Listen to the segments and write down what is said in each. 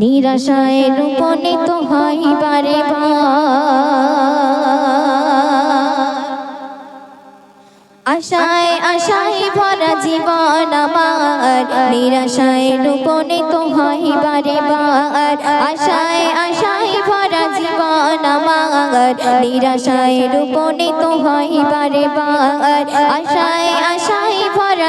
নিরাশায় রূপণিত হয় বারে আশায় আশায় ভরা জীবন আমার, নিরাশায় রূপণিত হয় বারে বার। আশায় আশায় ভরা জীবন আমার, নিরাশায় রূপণিত হয় বারে বার। আশায় আশায়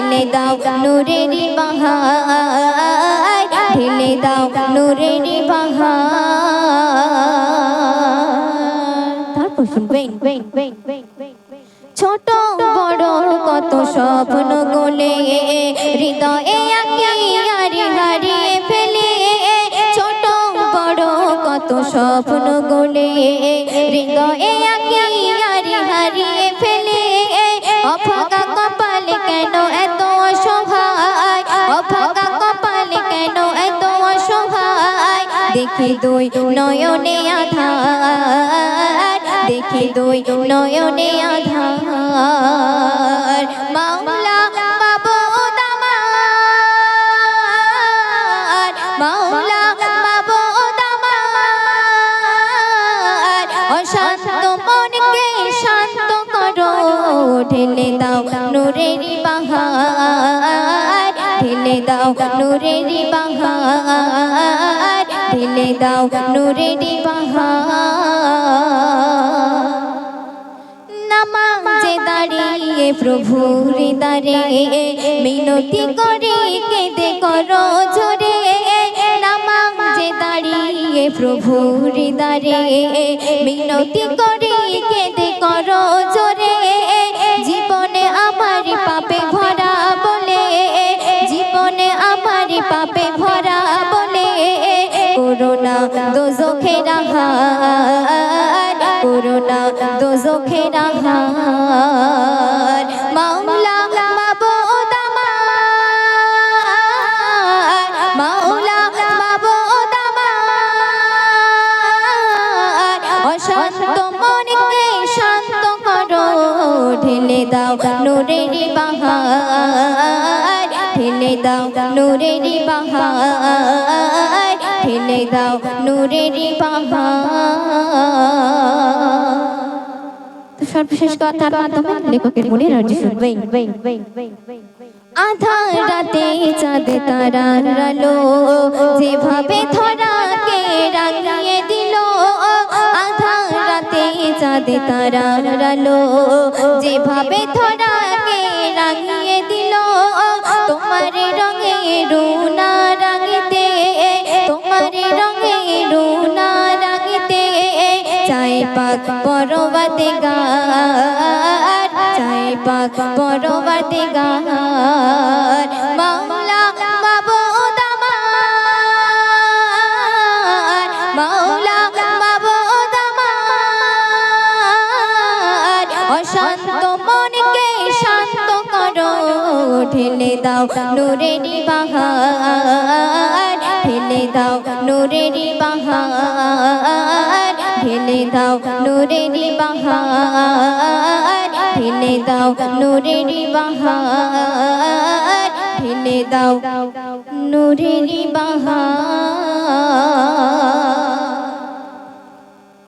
ঢেলে দাও নূরেরই বাহার, ঢেলে দাও নূরেরই বাহার। তারপর শুনবেন। ছোট বড় কত স্বপ্ন গোলে, হৃদয়ে আরে হারিয়ে ফেলে। ছোট বড় কত স্বপ্ন গোলে, হৃদয়ে দেখে দুই নয়নে আধার, দেখে দুই নয়নে আধার। মাওলা মাবুদ দাও নূরেরই বাহার দাও নূরেরই বাহার ঢেলে দাও বাহার নামাজে দাঁড়িয়ে প্রভুর দারে মিনতি করে কেঁদে করো জোরে। নামাজে দাঁড়িয়ে প্রভুর দারে মিনতি করে কেঁদে করো দোজখের আহার মাওলা মাবুদ আমার। মাওলা মাবুদ আমার। অশান্ত মনকে ঢেলে দাও নূরেরই বাহার। ঢেলে দাও নূরেরই বাহার। ঢেলে দাও নূরেরই বাহার। সর্বশেষ কথার মাধ্যমে লেখকের মনে রাজ্য আধার রাতে চাঁদ তারার আলো যেভাবে ধরাকে রাঙিয়ে দিল, আধার রাতে চাঁদ তারার আলো যেভাবে ধরাকে পাক পরবতে গার চাই পাক পরবতে গার মাওলা মাবুদ মাওলা অশান্ত মনকে শান্ত করো ঢেলে দাও নূরেরই বাহার ঢেলে দাও নূরেরই বাহার। দাও নুরেরি বাহার ঢেলে দাও নুরেরি বাহার ঢেলে দাও নুরেরি বাহার।